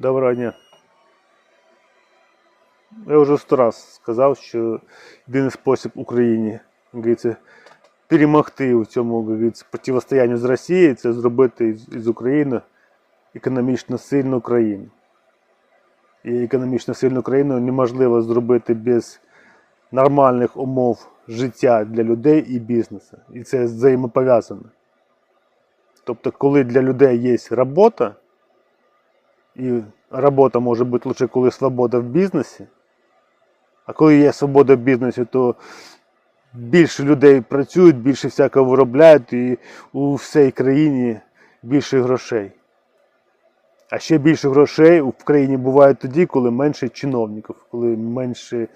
Доброго. Я вже сто раз сказав, що єдиний спосіб Україні перемогти у цьому говориться, з Росією це зробити із, із України економічно сильну країну. І економічно сильну країну неможливо зробити без нормальних умов життя для людей і бізнесу. І це взаємопов'язано. Тобто, коли для людей є робота, і робота може бути лише коли свобода в бізнесі. А коли є свобода в бізнесі, то більше людей працюють, більше всякого виробляють і у всій країні більше грошей. А ще більше грошей в країні буває тоді, коли менше чиновників, коли менше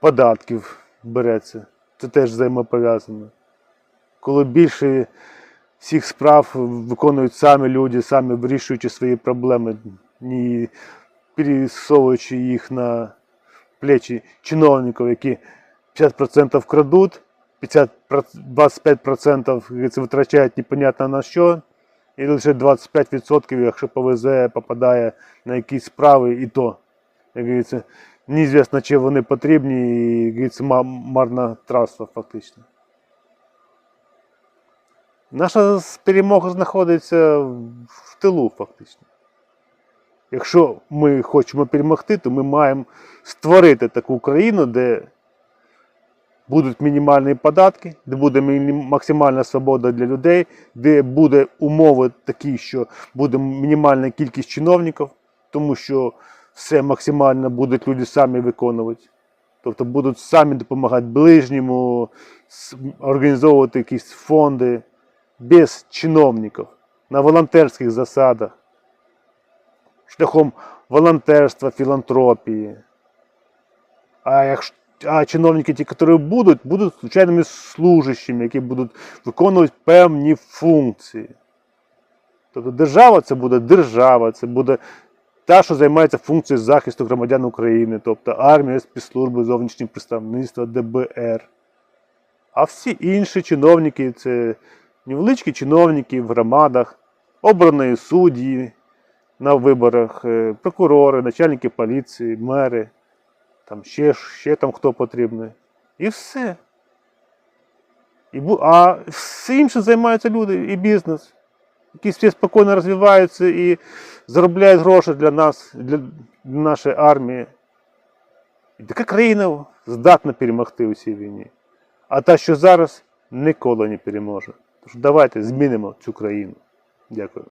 податків береться. Це теж взаємопов'язано. Коли більше всіх справ виконують самі люди, самі вирішуючи свої проблеми, не пересовуючи їх на плечі чиновників, які 50% крадуть, 50, 25% як говориться, витрачають непонятно на що, і лише 25%, якщо повезе, попадає на якісь справи, і то, як говориться, неізвісно, чи вони потрібні, і як говориться, ма- марнотратство фактично. Наша перемога знаходиться в тилу, фактично. Якщо ми хочемо перемогти, то ми маємо створити таку країну, де будуть мінімальні податки, де буде максимальна свобода для людей, де буде умови такі, що буде мінімальна кількість чиновників, тому що все максимально будуть люди самі виконувати. Тобто будуть самі допомагати ближньому, організовувати якісь фонди без чиновників на волонтерських засадах, шляхом волонтерства, філантропії. А якщо а чиновники, ті, які будуть, будуть звичайними служащими, які будуть виконувати певні функції. Тобто держава це буде держава, це буде та, що займається функцією захисту громадян України, тобто армія, спецслужби, зовнішнє представництво, ДБР. А всі інші чиновники це невеличкі чиновники в громадах, обрані судді на виборах, е, прокурори, начальники поліції, мери, там ще, ще там хто потрібний. І все. І, а все інше займаються люди і бізнес, які всі спокійно розвиваються і заробляють гроші для нас, для, для нашої армії. І така країна здатна перемогти у цій війні. А та, що зараз, ніколи не переможе. Тож давайте змінимо цю країну. Дякую.